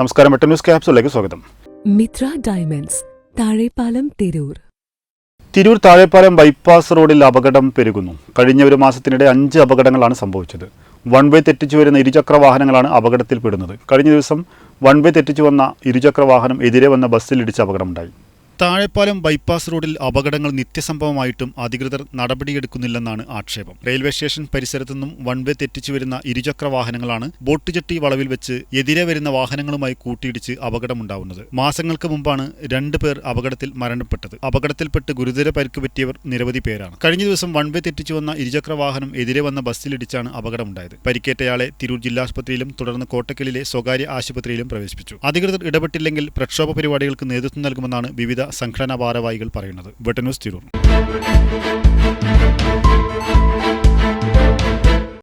നമസ്കാരം എട്ട് ന്യൂസ് ക്യാപ്സിലേക്ക് സ്വാഗതം. മിത്ര ഡയമണ്ട്സ് താഴെപ്പാലം തിരൂർ. തിരൂർ താഴെപ്പാലം ബൈപ്പാസ് റോഡിൽ അപകടം പെരുകുന്നു. കഴിഞ്ഞ ഒരു മാസത്തിനിടെ അഞ്ച് അപകടങ്ങളാണ് സംഭവിച്ചത്. വൺ വേ തെറ്റിച്ചു വരുന്ന ഇരുചക്ര വാഹനങ്ങളാണ് അപകടത്തിൽപ്പെടുന്നത്. കഴിഞ്ഞ ദിവസം വൺ വേ തെറ്റിച്ചു വന്ന ഇരുചക്ര വാഹനം എതിരെ വന്ന ബസ്സിലിടിച്ച് അപകടമുണ്ടായി. താഴെപ്പാലം ബൈപ്പാസ് റോഡിൽ അപകടങ്ങൾ നിത്യസംഭവമായിട്ടും അധികൃതർ നടപടിയെടുക്കുന്നില്ലെന്നാണ് ആക്ഷേപം. റെയിൽവേ സ്റ്റേഷൻ പരിസരത്തുനിന്നും വൺ വേ തെറ്റിച്ചു വരുന്ന ഇരുചക്ര വാഹനങ്ങളാണ് ബോട്ട് ജെട്ടി വളവിൽ വെച്ച് എതിരെ വരുന്ന വാഹനങ്ങളുമായി കൂട്ടിയിടിച്ച് അപകടമുണ്ടാവുന്നത്. മാസങ്ങൾക്ക് മുമ്പാണ് രണ്ടു പേർ അപകടത്തിൽ മരണപ്പെട്ടത്. അപകടത്തിൽപ്പെട്ട് ഗുരുതര പരിക്ക് പറ്റിയവർ നിരവധി പേരാണ്. കഴിഞ്ഞ ദിവസം വൺ വേ തെറ്റിച്ചു വന്ന ഇരുചക്ര വാഹനം എതിരെ വന്ന ബസ്സിലിടിച്ചാണ് അപകടമുണ്ടായത്. പരിക്കേറ്റയാളെ തിരൂർ ജില്ലാശുപത്രിയിലും തുടർന്ന് കോട്ടക്കലിലെ സ്വകാര്യ ആശുപത്രിയിലും പ്രവേശിപ്പിച്ചു. അധികൃതർ ഇടപെട്ടില്ലെങ്കിൽ പ്രക്ഷോഭ പരിപാടികൾക്ക് നേതൃത്വം നൽകുമെന്നാണ് വിവിധ സംഘടനാ ഭാരവാഹികൾ പറയുന്നത്. വെട്ടന്യൂസ് തിരൂർ.